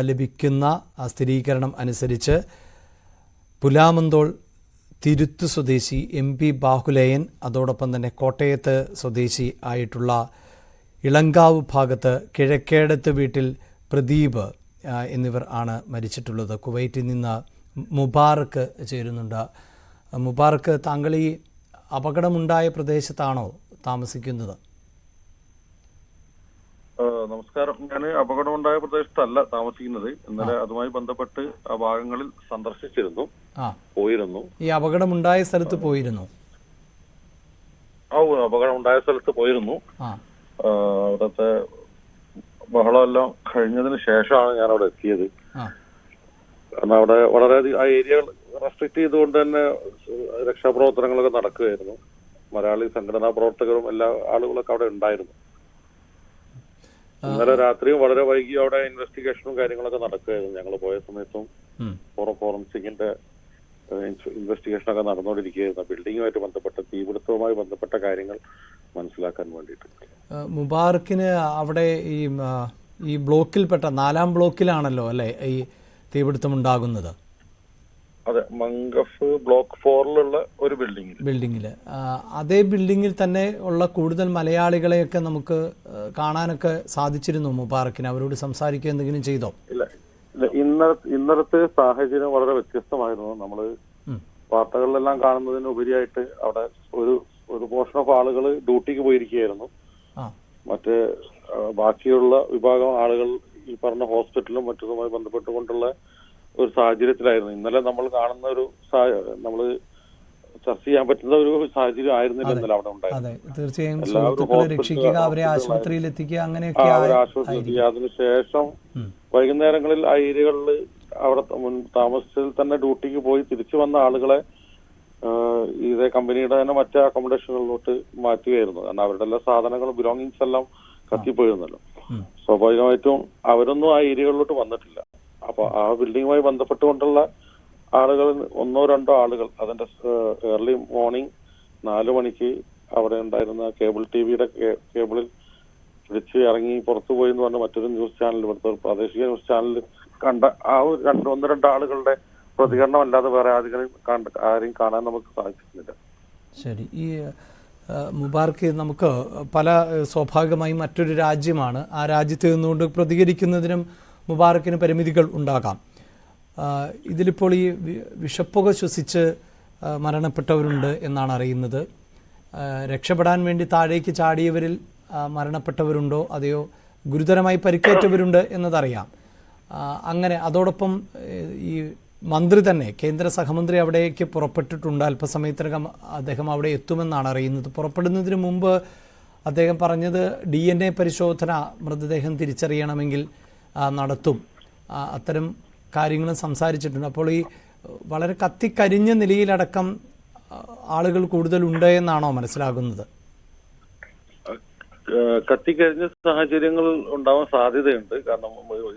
ലഭിക്കുന്ന സ്ഥിരീകരണം അനുസരിച്ച് പുലാമന്തോൾ തിരുത്ത് സ്വദേശി എം പി ബാഹുലയൻ അതോടൊപ്പം തന്നെ കോട്ടയത്ത് സ്വദേശി ആയിട്ടുള്ള ഇളങ്കാവ് ഭാഗത്ത് കിഴക്കേടത്ത് വീട്ടിൽ പ്രദീപ് എന്നിവർ ആണ് മരിച്ചിട്ടുള്ളത്. കുവൈറ്റിൽ നിന്ന് മുബാറക്ക് ചേരുന്നുണ്ട്. മുബാറക്ക് താങ്കൾ ഈ അപകടമുണ്ടായ പ്രദേശത്താണോ താമസിക്കുന്നത്? നമസ്കാരം. ഞാൻ അപകടമുണ്ടായ പ്രദേശത്തല്ല താമസിക്കുന്നത്. ഇന്നലെ അതുമായി ബന്ധപ്പെട്ട് ആ ഭാഗങ്ങളിൽ സന്ദർശിച്ചിരുന്നു. പോയിരുന്നു. ഈ അപകടമുണ്ടായ സ്ഥലത്ത് പോയിരുന്നു? ആ അപകടമുണ്ടായ സ്ഥലത്ത് പോയിരുന്നു. അവിടുത്തെ ബഹളമെല്ലാം കഴിഞ്ഞതിന് ശേഷമാണ് ഞാൻ അവിടെ എത്തിയത് കാരണം അവിടെ വളരെയധികം ആ ഏരിയകൾ റെസ്ട്രിക്ട് ചെയ്തുകൊണ്ട് തന്നെ രക്ഷാപ്രവർത്തനങ്ങളൊക്കെ നടക്കുകയായിരുന്നു. മലയാളി സംഘടനാ പ്രവർത്തകരും എല്ലാ ആളുകളൊക്കെ അവിടെ ഉണ്ടായിരുന്നു. ഇന്നലെ രാത്രിയും വളരെ വൈകി അവിടെ ഇൻവെസ്റ്റിഗേഷനും കാര്യങ്ങളൊക്കെ നടക്കുകയായിരുന്നു ഞങ്ങൾ പോയ സമയത്തും ഫോറോ ഫോറൻസിക്കിന്റെ ഇൻവെസ്റ്റിഗേഷനൊക്കെ നടന്നുകൊണ്ടിരിക്കുകയായിരുന്നു ബിൽഡിങ്ങുമായിട്ട് ബന്ധപ്പെട്ട തീപിടുത്തവുമായി ബന്ധപ്പെട്ട കാര്യങ്ങൾ മനസ്സിലാക്കാൻ വേണ്ടിയിട്ട്. മുബാറക്കിന് അവിടെ ഈ ഈ ബ്ലോക്കിൽപ്പെട്ട നാലാം ബ്ലോക്കിലാണല്ലോ അല്ലേ ഈ തീപിടുത്തം ഉണ്ടാകുന്നത് അതെ മംഗഫ് ബ്ലോക്ക് ഫോറിലുള്ള ഒരു ബിൽഡിങ്ങിൽ അതേ ബിൽഡിങ്ങിൽ തന്നെ ഉള്ള കൂടുതൽ മലയാളികളെയൊക്കെ നമുക്ക് കാണാനൊക്കെ സാധിച്ചിരുന്നു മുബാറക്കിന്. അവരോട് സംസാരിക്കുക എന്തെങ്കിലും ചെയ്തോ? ഇല്ല. ഇന്ന ഇന്നത്തെ ഇന്നലത്തെ സാഹചര്യം വളരെ വ്യത്യസ്തമായിരുന്നു. നമ്മൾ ഉം. വാർത്തകളിലെല്ലാം കാണുന്നതിന് ഉപരിയായിട്ട് അവിടെ ഒരു ഒരു പോർഷൻ ഓഫ് ആളുകൾ ഡ്യൂട്ടിക്ക് പോയിരിക്കുകയായിരുന്നു. മറ്റ് ബാക്കിയുള്ള വിഭാഗം ആളുകൾ ഈ പറഞ്ഞ ഹോസ്പിറ്റലും മറ്റതുമായി ബന്ധപ്പെട്ടുകൊണ്ടുള്ള ഒരു സാഹചര്യത്തിലായിരുന്നു. ഇന്നലെ നമ്മൾ കാണുന്ന ഒരു നമ്മൾ ചർച്ച ചെയ്യാൻ പറ്റുന്ന ഒരു സാഹചര്യം ആയിരുന്നില്ല ഇന്നലെ അവിടെ ഉണ്ടായിരുന്നു തീർച്ചയായും സുഹൃത്തുക്കളെ രക്ഷിക്കുക അവരെ ആശുപത്രിയിൽ എത്തിക്കുക അങ്ങനെയൊക്കെ ആശ്വസിപ്പിക്കുക അതിനുശേഷം. വൈകുന്നേരങ്ങളിൽ ആ ഏരിയകളിൽ അവിടെ മുൻ താമസിച്ചതിൽ തന്നെ ഡ്യൂട്ടിക്ക് പോയി തിരിച്ചു വന്ന ആളുകളെ ഇതേ കമ്പനിയുടെ തന്നെ മറ്റേ അക്കോമഡേഷനുകളിലോട്ട് മാറ്റുകയായിരുന്നു. കാരണം അവരുടെ എല്ലാ സാധനങ്ങളും ബിലോങ്ങിങ്സ് എല്ലാം കത്തിപ്പോയിരുന്നല്ലോ. സ്വാഭാവികമായിട്ടും അവരൊന്നും ആ ഏരിയകളിലോട്ട് വന്നിട്ടില്ല. അപ്പൊ ആ ബിൽഡിങ്ങുമായി ബന്ധപ്പെട്ടുകൊണ്ടുള്ള ആളുകൾ ഒന്നോ രണ്ടോ ആളുകൾ അതിന്റെ ഏർലി മോർണിംഗ് നാലു മണിക്ക് അവിടെ ഉണ്ടായിരുന്ന കേബിൾ ടി വിയുടെ കേബിളിൽ പിടിച്ച് ഇറങ്ങി പുറത്തു പോയി എന്ന് പറഞ്ഞ മറ്റൊരു ന്യൂസ് ചാനൽ ഇവിടുത്തെ ഒരു പ്രാദേശിക ന്യൂസ് ചാനലിൽ കണ്ട ആ ഒരു രണ്ട് ഒന്ന് രണ്ട് ആളുകളുടെ പ്രതികരണം അല്ലാതെ വേറെ കണ്ട- ആരെയും കാണാൻ നമുക്ക് സാധിച്ചിട്ടില്ല. ശരി. ഈ മുബാർക്ക് നമുക്ക് പല സ്വാഭാവികമായും മറ്റൊരു രാജ്യമാണ്. ആ രാജ്യത്ത് നിന്നുകൊണ്ട് പ്രതികരിക്കുന്നതിനും മുബാറക്കിന് പരിമിതികൾ ഉണ്ടാകാം. ഇതിലിപ്പോൾ ഈ വിഷപ്പുക ശ്വസിച്ച് മരണപ്പെട്ടവരുണ്ട് എന്നാണ് അറിയുന്നത്. രക്ഷപ്പെടാൻ വേണ്ടി താഴേക്ക് ചാടിയവരിൽ മരണപ്പെട്ടവരുണ്ടോ? അതെയോ ഗുരുതരമായി പരിക്കേറ്റവരുണ്ട് എന്നതറിയാം. അങ്ങനെ അതോടൊപ്പം ഈ മന്ത്രി തന്നെ കേന്ദ്ര സഹമന്ത്രി അവിടേക്ക് പുറപ്പെട്ടിട്ടുണ്ട്. അല്പസമയത്തിനകം അദ്ദേഹം അവിടെ എത്തുമെന്നാണ് അറിയുന്നത്. പുറപ്പെടുന്നതിന് മുമ്പ് അദ്ദേഹം പറഞ്ഞത് ഡി പരിശോധന മൃതദേഹം തിരിച്ചറിയണമെങ്കിൽ നടത്തും. അത്തരം കാര്യങ്ങളും സംസാരിച്ചിട്ടുണ്ട്. അപ്പോൾ ഈ വളരെ കത്തിക്കരിഞ്ഞ നിലയിലടക്കം ആളുകൾ കൂടുതലുണ്ട് എന്നാണോ മനസ്സിലാകുന്നത്? കത്തിക്കരിഞ്ഞ സാഹചര്യങ്ങൾ ഉണ്ടാവാൻ സാധ്യതയുണ്ട്. കാരണം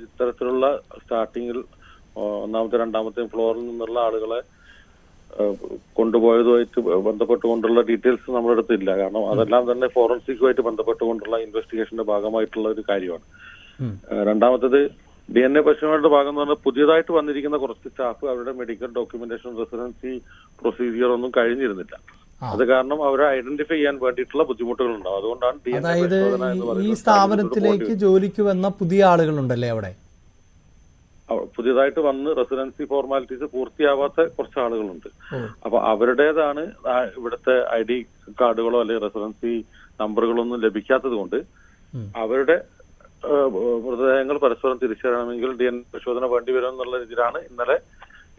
ഇത്തരത്തിലുള്ള സ്റ്റാർട്ടിങ്ങിൽ ഒന്നാമത്തെ രണ്ടാമത്തെ ഫ്ലോറിൽ നിന്നുള്ള ആളുകളെ കൊണ്ടുപോയതുമായിട്ട് ബന്ധപ്പെട്ടുകൊണ്ടുള്ള ഡീറ്റെയിൽസ് നമ്മുടെ അടുത്തില്ല കാരണം അതെല്ലാം തന്നെ ഫോറൻസിക്കുമായിട്ട് ബന്ധപ്പെട്ടുകൊണ്ടുള്ള ഇൻവെസ്റ്റിഗേഷന്റെ ഭാഗമായിട്ടുള്ള ഒരു കാര്യമാണ്. രണ്ടാമത്തത് ഡി എൻ എ പരിശോധനയുടെ ഭാഗം എന്ന് പറഞ്ഞാൽ പുതിയതായിട്ട് വന്നിരിക്കുന്ന കുറച്ച് സ്റ്റാഫ് അവരുടെ മെഡിക്കൽ ഡോക്യുമെന്റേഷൻ റെസിഡൻസി പ്രൊസീജിയർ ഒന്നും കഴിഞ്ഞിരുന്നില്ല. അത് കാരണം അവരെ ഐഡന്റിഫൈ ചെയ്യാൻ വേണ്ടിയിട്ടുള്ള ബുദ്ധിമുട്ടുകൾ ഉണ്ടാവും അതുകൊണ്ടാണ് ഡി എൻ എ അതായത് ഈ- സ്ഥാപനത്തിലേക്ക് ജോലിക്ക് വന്ന പുതിയ ആളുകളുണ്ടല്ലേ അവിടെ? പുതിയതായിട്ട് വന്ന് റെസിഡൻസി ഫോർമാലിറ്റീസ് പൂർത്തിയാവാത്ത കുറച്ച് ആളുകളുണ്ട്. അപ്പൊ അവരുടേതാണ് ഇവിടുത്തെ ഐ ഡി കാർഡുകളോ അല്ലെങ്കിൽ റെസിഡൻസി നമ്പറുകളോ ഒന്നും ലഭിക്കാത്തത് കൊണ്ട് അവരുടെ മൃതദേഹങ്ങൾ പരസ്പരം തിരിച്ചറിയണമെങ്കിൽ ഡി എൻ പരിശോധന വേണ്ടിവരും എന്നുള്ള രീതിയിലാണ് ഇന്നലെ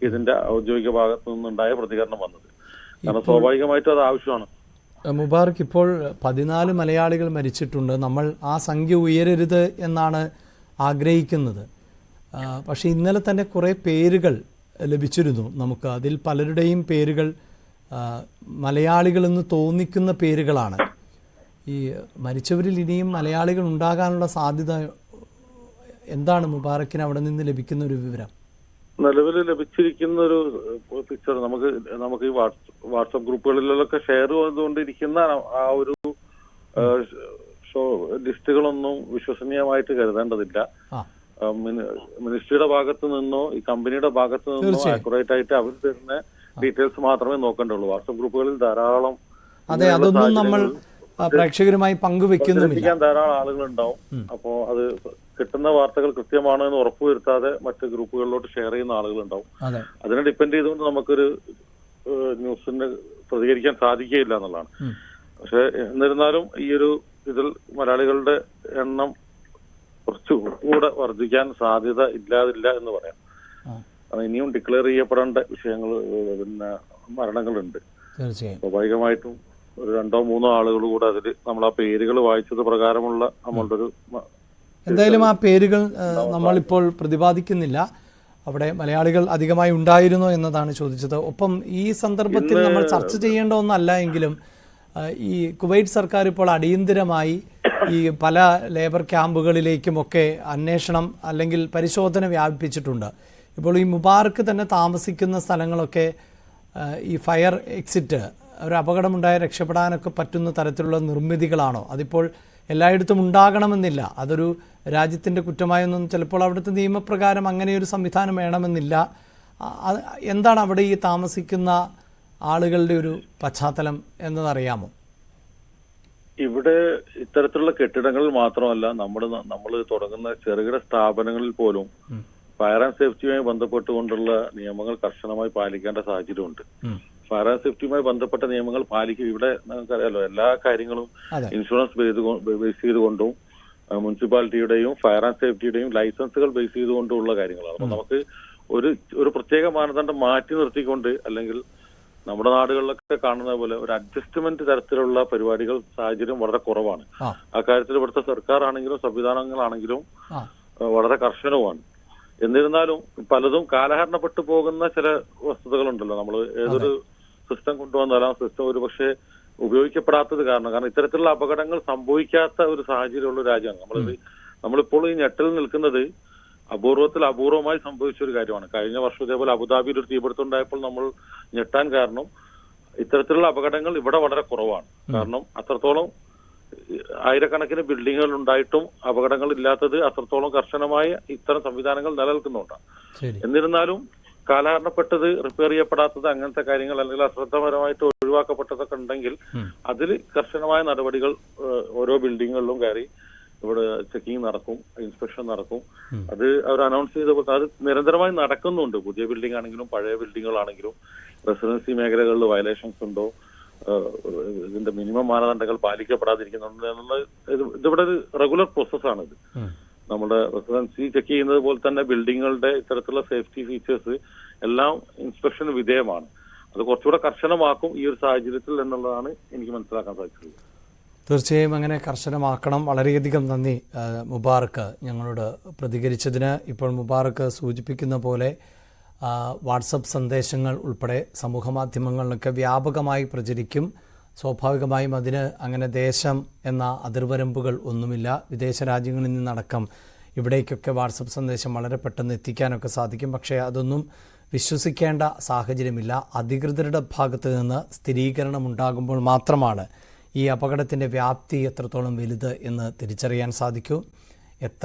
ഇതിന്റെ ഔദ്യോഗിക ഭാഗത്തു നിന്നുണ്ടായ പ്രതികരണം വന്നത്. കാരണം സ്വാഭാവികമായിട്ടും അത് ആവശ്യമാണ്. മുബാർക്ക് ഇപ്പോൾ പതിനാല് മലയാളികൾ മരിച്ചിട്ടുണ്ട്. നമ്മൾ ആ സംഖ്യ ഉയരരുത് എന്നാണ് ആഗ്രഹിക്കുന്നത്. പക്ഷേ ഇന്നലെ തന്നെ കുറേ പേരുകൾ ലഭിച്ചിരുന്നു നമുക്ക്. അതിൽ പലരുടെയും പേരുകൾ മലയാളികളെന്ന് തോന്നിക്കുന്ന പേരുകളാണ്. ഈ മരിച്ചവരിൽ ഇനിയും മലയാളികൾ ഉണ്ടാകാനുള്ള സാധ്യത എന്താണ് മുബാറക്കിന് അവിടെ നിന്ന് ലഭിക്കുന്ന ഒരു വിവരം? നിലവിൽ ലഭിച്ചിരിക്കുന്ന ഒരു പിക്ചർ നമുക്ക് നമുക്ക് ഈ വാട്സ് വാട്സപ്പ് ഗ്രൂപ്പുകളിലൊക്കെ ഷെയർ ചെയ്തുകൊണ്ടിരിക്കുന്ന ആ ഒരു ലിസ്റ്റുകളൊന്നും വിശ്വസനീയമായിട്ട് കരുതേണ്ടതില്ല. മിനിസ്ട്രിയുടെ ഭാഗത്ത് നിന്നോ ഈ കമ്പനിയുടെ ഭാഗത്ത് നിന്നോ. ആക്യുറേറ്റ് ആയിട്ട് അവർ തരുന്ന ഡീറ്റെയിൽസ് മാത്രമേ നോക്കേണ്ടുള്ളൂ. വാട്സപ്പ് ഗ്രൂപ്പുകളിൽ ധാരാളം അതെ അതൊന്നും നമ്മൾ പ്രേക്ഷകരുമായി പങ്കുവെക്കുന്നുമില്ല. ധാരാളം ആളുകൾ ഉണ്ടാവും അപ്പോ അത് കിട്ടുന്ന വാർത്തകൾ കൃത്യമാണ് എന്ന് ഉറപ്പുവരുത്താതെ മറ്റു ഗ്രൂപ്പുകളിലോട്ട് ഷെയർ ചെയ്യുന്ന ആളുകൾ ഉണ്ടാവും അതിനെ ഡിപ്പെൻഡ് ചെയ്തുകൊണ്ട് നമുക്കൊരു ന്യൂസിന് പ്രതികരിക്കാൻ സാധിക്കുകയില്ല എന്നുള്ളതാണ്. പക്ഷെ എന്നിരുന്നാലും ഈ ഒരു ഇതിൽ മലയാളികളുടെ എണ്ണം കുറച്ചുകൂടെ വർദ്ധിക്കാൻ സാധ്യത ഇല്ലാതില്ല എന്ന് പറയാം. അത് ഇനിയും ഡിക്ലെയർ ചെയ്യപ്പെടേണ്ട വിഷയങ്ങൾ പിന്നെ മരണങ്ങളുണ്ട്. സ്വാഭാവികമായിട്ടും ഒരു രണ്ടോ മൂന്നോ ആളുകൾ കൂടെ അതിൽ നമ്മൾ ആ പേരുകൾ വായിച്ചത് പ്രകാരമുള്ള നമ്മളുടെ ഒരു എന്തായാലും ആ പേരുകൾ നമ്മളിപ്പോൾ പ്രതിപാദിക്കുന്നില്ല. അവിടെ മലയാളികൾ അധികമായി ഉണ്ടായിരുന്നോ എന്നതാണ് ചോദിച്ചത്. ഒപ്പം ഈ സന്ദർഭത്തിൽ നമ്മൾ ചർച്ച ചെയ്യേണ്ട ഒന്നല്ല എങ്കിലും ഈ കുവൈറ്റ് സർക്കാർ ഇപ്പോൾ അടിയന്തിരമായി ഈ പല ലേബർ ക്യാമ്പുകളിലേക്കുമൊക്കെ അന്വേഷണം അല്ലെങ്കിൽ പരിശോധന വ്യാപിപ്പിച്ചിട്ടുണ്ട്. ഇപ്പോൾ ഈ മുബാർക്ക് തന്നെ താമസിക്കുന്ന സ്ഥലങ്ങളൊക്കെ ഈ ഫയർ എക്സിറ്റ് ഒരു അപകടമുണ്ടായ രക്ഷപ്പെടാനൊക്കെ പറ്റുന്ന തരത്തിലുള്ള നിർമ്മിതികളാണോ? അതിപ്പോൾ എല്ലായിടത്തും ഉണ്ടാകണമെന്നില്ല. അതൊരു രാജ്യത്തിന്റെ കുറ്റമായൊന്നും ചിലപ്പോൾ അവിടുത്തെ നിയമപ്രകാരം അങ്ങനെ ഒരു സംവിധാനം വേണമെന്നില്ല. എന്താണ് അവിടെ ഈ താമസിക്കുന്ന ആളുകളുടെ ഒരു പശ്ചാത്തലം എന്നതറിയാമോ? ഇവിടെ ഇത്തരത്തിലുള്ള കെട്ടിടങ്ങളിൽ മാത്രമല്ല നമ്മൾ നമ്മൾ തുടങ്ങുന്ന ചെറുകിട സ്ഥാപനങ്ങളിൽ പോലും ഫയർ ആൻഡ് സേഫ്റ്റിയുമായി ബന്ധപ്പെട്ടുകൊണ്ടുള്ള നിയമങ്ങൾ കർശനമായി പാലിക്കേണ്ട സാഹചര്യമുണ്ട്. ഫയർ ആൻഡ് സേഫ്റ്റിയുമായി ബന്ധപ്പെട്ട നിയമങ്ങൾ പാലിക്കും. ഇവിടെ നമുക്കറിയാലോ എല്ലാ കാര്യങ്ങളും ഇൻഷുറൻസ് ബേസ് ചെയ്തുകൊണ്ടും മുനിസിപ്പാലിറ്റിയുടെയും ഫയർ ആൻഡ് സേഫ്റ്റിയുടെയും ലൈസൻസുകൾ ബേസ് ചെയ്തുകൊണ്ടുള്ള കാര്യങ്ങളാണ്. അപ്പൊ നമുക്ക് ഒരു ഒരു പ്രത്യേക മാനദണ്ഡം മാറ്റി നിർത്തിക്കൊണ്ട് അല്ലെങ്കിൽ നമ്മുടെ നാടുകളിലൊക്കെ കാണുന്ന പോലെ ഒരു അഡ്ജസ്റ്റ്മെന്റ് തരത്തിലുള്ള പരിപാടികൾ സാഹചര്യം വളരെ കുറവാണ്. ആ. അക്കാര്യത്തിൽ ഇവിടുത്തെ സർക്കാർ ആണെങ്കിലും സംവിധാനങ്ങളാണെങ്കിലും വളരെ കർശനവുമാണ്. എന്നിരുന്നാലും പലതും കാലഹരണപ്പെട്ടു പോകുന്ന ചില വസ്തുതകളുണ്ടല്ലോ. നമ്മൾ ഏതൊരു സിസ്റ്റം കൊണ്ടുവന്നാലും ആ സിസ്റ്റം ഒരു പക്ഷേ ഉപയോഗിക്കപ്പെടാത്തത് കാരണം. കാരണം ഇത്തരത്തിലുള്ള അപകടങ്ങൾ സംഭവിക്കാത്ത ഒരു സാഹചര്യമുള്ള രാജ്യമാണ്. നമ്മൾ നമ്മളിപ്പോൾ ഈ ഞെട്ടൽ നിൽക്കുന്നത് അപൂർവത്തിൽ അപൂർവമായി സംഭവിച്ച ഒരു കാര്യമാണ്. കഴിഞ്ഞ വർഷം ഇതേപോലെ അബുദാബിയിൽ ഒരു തീപിടുത്തം ഉണ്ടായപ്പോൾ നമ്മൾ ഞെട്ടാൻ കാരണം ഇത്തരത്തിലുള്ള അപകടങ്ങൾ ഇവിടെ വളരെ കുറവാണ്. കാരണം അത്രത്തോളം ആയിരക്കണക്കിന് ബിൽഡിങ്ങുകൾ ഉണ്ടായിട്ടും അപകടങ്ങൾ ഇല്ലാത്തത് അത്രത്തോളം കർശനമായ ഇത്തരം സംവിധാനങ്ങൾ നിലനിൽക്കുന്നുണ്ട്. എന്നിരുന്നാലും കാലഹരണപ്പെട്ടത് റിപ്പയർ ചെയ്യപ്പെടാത്തത് അങ്ങനത്തെ കാര്യങ്ങൾ അല്ലെങ്കിൽ അശ്രദ്ധപരമായിട്ട് ഒഴിവാക്കപ്പെട്ടതൊക്കെ ഉണ്ടെങ്കിൽ. അതിൽ കർശനമായ നടപടികൾ ഓരോ ബിൽഡിങ്ങുകളിലും കയറി ഇവിടെ ചെക്കിംഗ് നടക്കും ഇൻസ്പെക്ഷൻ നടക്കും. അത് അവർ അനൗൺസ് ചെയ്ത അത് നിരന്തരമായി നടക്കുന്നുണ്ട്. പുതിയ ബിൽഡിംഗ് ആണെങ്കിലും പഴയ ബിൽഡിങ്ങുകളാണെങ്കിലും. റെസിഡൻസി മേഖലകളിൽ വയലേഷൻസ് ഉണ്ടോ? ഇതിന്റെ മിനിമം മാനദണ്ഡങ്ങൾ പാലിക്കപ്പെടാതിരിക്കുന്നുണ്ട്? എന്നുള്ള ഇത് ഇതിവിടെ ഒരു റെഗുലർ പ്രോസസ്സാണിത്. നമ്മുടെ റെസിഡൻസി ചെക്ക് ചെയ്യുന്നത് പോലെ തന്നെ ബിൽഡിങ്ങുകളുടെ ഇത്തരത്തിലുള്ള സേഫ്റ്റി ഫീച്ചേഴ്സ് എല്ലാം ഇൻസ്പെക്ഷന് വിധേയമാണ്. അത് കുറച്ചുകൂടെ കർശനമാക്കും ഈ ഒരു സാഹചര്യത്തിൽ എന്നുള്ളതാണ് എനിക്ക് മനസ്സിലാക്കാൻ സാധിച്ചത്. തീർച്ചയായും അങ്ങനെ കർശനമാക്കണം. വളരെയധികം നന്ദി മുബാറക്ക് ഞങ്ങളോട് പ്രതികരിച്ചതിന്. ഇപ്പോൾ മുബാറക്ക് സൂചിപ്പിക്കുന്ന പോലെ വാട്സപ്പ് സന്ദേശങ്ങൾ ഉൾപ്പെടെ സമൂഹമാധ്യമങ്ങളിലൊക്കെ വ്യാപകമായി പ്രചരിക്കും. സ്വാഭാവികമായും അതിന് അങ്ങനെ ദേശം എന്ന അതിർവരമ്പുകൾ ഒന്നുമില്ല. വിദേശ രാജ്യങ്ങളിൽ നിന്നടക്കം ഇവിടേക്കൊക്കെ വാട്സപ്പ് സന്ദേശം വളരെ പെട്ടെന്ന് എത്തിക്കാനൊക്കെ സാധിക്കും. പക്ഷേ അതൊന്നും വിശ്വസിക്കേണ്ട സാഹചര്യമില്ല. അധികൃതരുടെ ഭാഗത്ത് നിന്ന് സ്ഥിരീകരണം ഉണ്ടാകുമ്പോൾ മാത്രമാണ് ഈ അപകടത്തിന്റെ വ്യാപ്തി എത്രത്തോളം വലുത് എന്ന് തിരിച്ചറിയാൻ സാധിക്കൂ. എത്ര